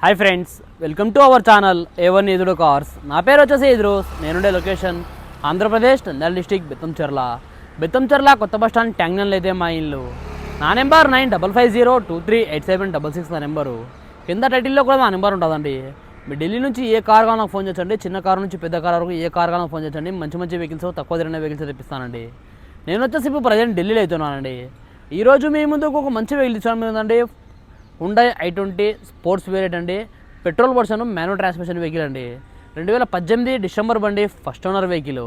Hi friends welcome to our channel A one ఎదురు cars. నా పేరు వచ్చేసి ఎదురోస్ నేనుండే లొకేషన్ ఆంధ్రప్రదేశ్ నంద్యాల డిస్టిక్ బెత్తంచెర్ల బెత్తంచెర్ల కొత్త బస్ స్టాండ్ ట్యాంగ్నల్ అయితే మా ఇల్లు. నా number nine double five zero two three eight seven double six నా నెంబరు. కింద టైటిల్లో కూడా నా నెంబర్ ఉంటుందండి. మీ ఢిల్లీ నుంచి ఏ కార్ కానీ ఫోన్ చేయండి. చిన్న కార్ నుంచి పెద్ద కార్ వరకు ఏ కార్ కానీ ఫోన్ చేయండి. మంచి మంచి వెహికల్స్ తక్కువ తిరిగిన వెహికల్స్ తెప్పిస్తానండి. నేను వచ్చేసి ఇప్పుడు ప్రజెంట్ ఢిల్లీలో అవుతున్నానండి ఈరోజు మీ ముందుకు ఒక మంచి వెహికల్ ఇచ్చాను ఏంటంటే Hyundai i twenty sports variant అండి. Petrol version manual transmission vehicle అండి. రెండు వేల పద్దెనిమిది డిసెంబర్ బండి ఫస్ట్ ఓనర్ వెహికల్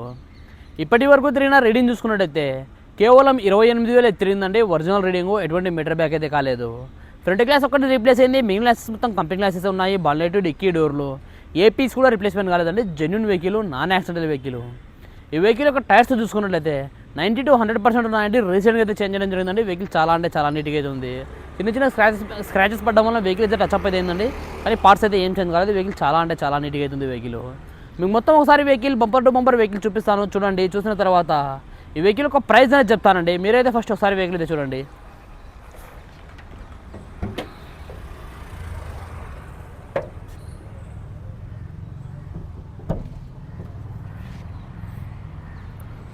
ఇప్పటి వరకు తిరిగిన రీడింగ్ చూసుకున్నట్టయితే కేవలం ఇరవై ఎనిమిది వేలు తిరిగిందండి. ఒరిజినల్ రీడింగ్ ఎటువంటి మీటర్ బ్యాక్ అయితే కాలేదు. ఫ్రంట్ గ్లాస్ ఒక్కటి రీప్లేస్ అయింది. మిగిలిన గ్లాసెస్ మొత్తం కంపెనీ గ్లాసెస్ ఉన్నాయి. బాలెట్ డిక్కీ డోర్లు ఏ పీస్ కూడా రీప్లేస్మెంట్ కాలేదండి. Genuine vehicle non accidental vehicle ఈ వెహికల్ యొక్క టైర్స్ చూసుకున్నట్లయితే నైంటీ టు హండ్రెడ్ పర్సెంట్ ఉన్నాయండి. రీసెంట్గా అయితే చేంజ్ చేయడం జరిగిందండి. వెహికల్ చాలా అంటే చాలా నీట్గా అయితే ఉంది. చిన్న చిన్న స్క్రాచెస్ స్క్రాచెస్ పడడం వల్ల వెహికల్ అయితే టచ్ అప్ అయితే ఏంటండి కానీ పార్ట్స్ అయితే ఏం చేంజ్ కాలేదు. వెహికల్ చాలా అంటే చాలా నీట్గా అయితే ఉంది వెహికల్ మీకు మొత్తం ఒకసారి vehicle bumper to bumper vehicle చూపిస్తాను. చూడండి చూసిన తర్వాత ఈ వెహికల్ ఒక ప్రైస్ అనేది చెప్తానండి. మీరైతే ఫస్ట్ ఒకసారి వెహికల్ అయితే చూడండి.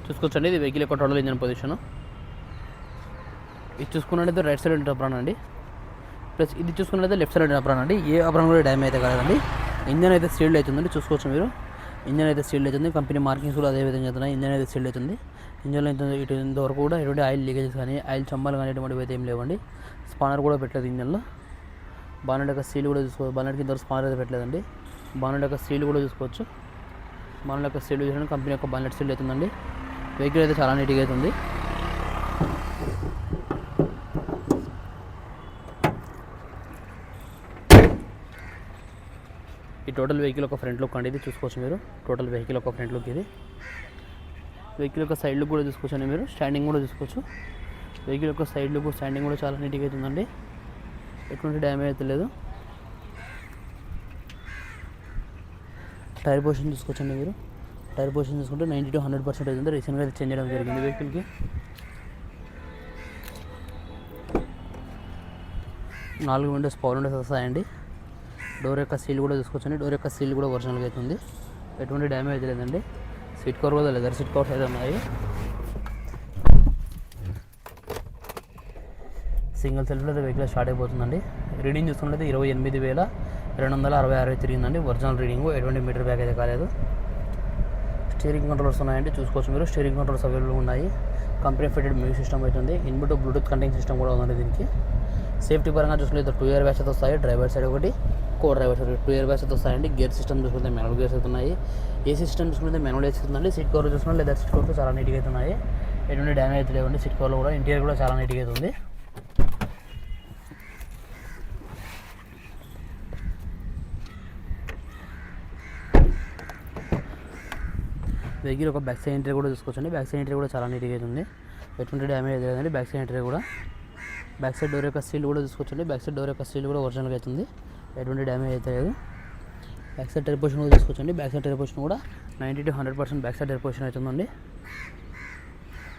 చూసుకోవచ్చండి. ఇది వెహికల్ యొక్క టోటల్ ఇంజన్ పొజిషన్. ఇది చూసుకున్నట్లయితే రైట్ సైడ్ ఉండే అప్రాన్ అండి. ప్లస్ ఇది చూసుకున్నట్టయితే లెఫ్ట్ సైడ్ ఉండే అప్రాన్ అండి. ఏ అప్రాన్ కూడా డ్యామేజ్ అయితే కాదండి ఇంజన్ అయితే సీల్డ్ అవుతుందండి. చూసుకోవచ్చు మీరు. ఇంజన్ అయితే సీల్డ్ అవుతుంది. కంపెనీ మార్కింగ్స్ కూడా అదే విధంగా అవుతున్నాయి ఇంజన్ అయితే సీల్డ్ అవుతుంది. ఇంజన్లో ఇంత ఇటు ఇంతవరకు కూడా ఎటువంటి ఆయిల్ లీకేజెస్ కానీ ఆయిల్ చంబాలు కానీ ఎటువంటివి అయితే ఏం లేవండి. స్పానర్ కూడా పెట్టలేదు ఇంజన్లో. బానెట్ యొక్క సీల్ కూడా చూసుకోవచ్చు బానెట్కి ఇంతవరకు స్పానర్ అయితే పెట్టలేదండి. బానెట్ యొక్క సీల్ కూడా చూసుకోవచ్చు. బానెట్ యొక్క సీల్ చూసిన కంపెనీ యొక్క బానెట్ సీల్ అవుతుందండి. వెహికల్ అయితే చాలా నీట్గా అవుతుంది ఈ టోటల్ వెహికల్ ఒక ఫ్రంట్ లుక్ అండి ఇది చూసుకోవచ్చు మీరు. టోటల్ వెహికల్ ఒక ఫ్రంట్ లుక్ ఇది. వెహికల్ యొక్క సైడ్ లుక్ కూడా చూసుకోవచ్చు అండి మీరు. స్టాండింగ్ కూడా చూసుకోవచ్చు. వెహికల్ యొక్క సైడ్ లుక్ స్టాండింగ్ కూడా చాలా నీట్గా అవుతుందండి ఎటువంటి డ్యామేజ్ అయితే లేదు. టైర్ పొజిషన్ చూసుకోవచ్చండి మీరు. టైర్ పొజిషన్ చూసుకుంటే నైంటీ టు హండ్రెడ్ పర్సెంట్ అవుతుంది రీసెంట్గా అయితే చేంజ్ చేయడం జరిగింది వెహికల్కి. నాలుగు విండోస్ పవర్ విండోస్ వస్తాయండి. డోర్ యొక్క సీల్ కూడా చూసుకోవచ్చండి. డోర్ యొక్క సీల్ కూడా ఒరిజినల్గా అవుతుంది ఎటువంటి డ్యామేజ్ లేదండి. సీట్ కవర్ కూడా లెదర్ సీట్ కవర్స్ అయితే ఉన్నాయి. సింగిల్ సెల్ఫ్లో అయితే వెహికల్ స్టార్ట్ అయిపోతుందండి. రీడింగ్ చూసుకుంటే ఇరవై ఎనిమిది వేల రెండు వందల అరవై ఆరు తిరిగిందండి. Original reading. ఎటువంటి మీటర్ బ్యాక్ అయితే కాలేదు. స్టీరింగ్ కంట్రోల్స్ ఉన్నాయండి. చూసుకోవచ్చు మీరు. స్టీరింగ్ కంట్రోల్స్ అవైలబుల్ ఉన్నాయి. కంపెనీ ఫిటెడ్ మ్యూజిక్ సిస్టమ్ అవుతుంది ఇన్బుట్ బ్లూటూత్ కంటింగ్ సిస్టమ్ కూడా ఉందండి దీనికి. సేఫ్టీ పరంగా చూసుకుంటే టూ ఇయర్ బ్యాచ్ అయితే వస్తాయి. డ్రైవర్ సైడ్ ఒకటి co driver side two year batch అయితే వస్తాయండి. గేర్ సిస్టమ్ చూసుకుంటే మెనువల్ గేర్స్ అయితే ఉన్నాయి. ఏ సిస్టమ్ చూసుకుంటే మెనువల్ ఏసీ ఉందండి. సీట్ కవర్ చూసుకుంటే లేదా సీట్ కవర్ చాలా నీట్గా అవుతున్నాయి ఎటువంటి డ్యామేజ్ అయితే లేవండి. సీట్ కవర్లో కూడా ఇంటీరియర్ కూడా చాలా నీట్గా అయితే వెహికల్ ఒక బ్యాక్ సైడ్ ఎంట్రీ కూడా చూసుకోవచ్చండి. బ్యాక్ సైడ్ ఎంట్రీ కూడా చాలా నీట్గా అయితే ఉంది. ఎటువంటి డ్యామేజ్ లేదండి. బ్యాక్ సైడ్ ఎంట్రీ కూడా. బ్యాక్ సైడ్ డోర్ యొక్క సీల్ కూడా చూసుకోవచ్చండి. బ్యాక్ సైడ్ డోర్ యొక్క సీల్ కూడా ఒరిజినల్గా అవుతుంది ఎటువంటి డ్యామేజ్ అయితే లేదు. బ్యాక్ సైడ్ టైర్ పొజిషన్ కూడా చూసుకోవచ్చండి. బ్యాక్ సైడ్ టైర్ పొజిషన్ కూడా ninety to hundred percent back side tyre position అవుతుందండి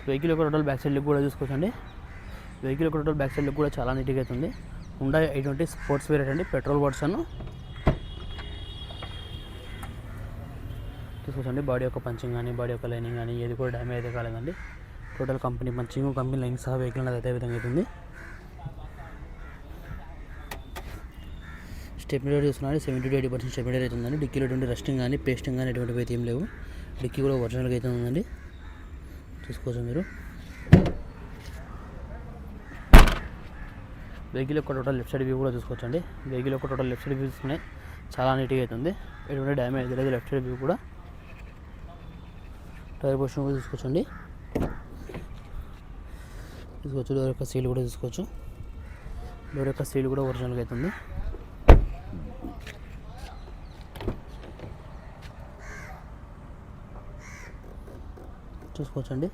వెహికల్ యొక్క టోటల్ బ్యాక్ సైడ్ లిక్ కూడా చూసుకోవచ్చండి. వెహికల్ యొక్క టోటల్ బ్యాక్ సైడ్ లుక్ కూడా చాలా నీట్గా అవుతుంది హుండా ఎటువంటి స్పోర్ట్స్ వేర్ అండి. పెట్రోల్ వర్షన్ చూసుకోవచ్చండి బాడీ యొక్క పంచింగ్ కానీ బాడీ యొక్క లైనింగ్ కానీ ఏది కూడా డ్యామేజ్ అయితే కాలేదండి. Total company painting company lining సహా వెహికల్ అనేది అదే విధంగా అవుతుంది. స్టెబిలిటీ చూస్తున్నాడు. Seventy to eighty percent stability అవుతుందండి డిక్కీలో ఎటువంటి రెస్టింగ్ కానీ పేస్టింగ్ కానీ ఎటువంటివి అయితే ఏం లేవు. డిక్కీ కూడా ఒరిజినల్గా అయితే ఉందండి. చూసుకోవచ్చు మీరు. వెహికల్ యొక్క టోటల్ లెఫ్ట్ సైడ్ వ్యూ కూడా చూసుకోవచ్చండి. వెహికల్ యొక్క టోటల్ లెఫ్ట్ సైడ్ వ్యూ చూసుకునే చాలా నీట్గా అవుతుంది ఎటువంటి డ్యామేజ్ లేదు. లెఫ్ట్ సైడ్ వ్యూ కూడా టైర్ పోర్షన్ కూడా తీసుకోవచ్చండి. తీసుకోవచ్చు డోర్ యొక్క సీల్ కూడా చూసుకోవచ్చు డోర్ యొక్క సీల్ కూడా ఒరిజినల్గా అవుతుంది చూసుకోవచ్చండి.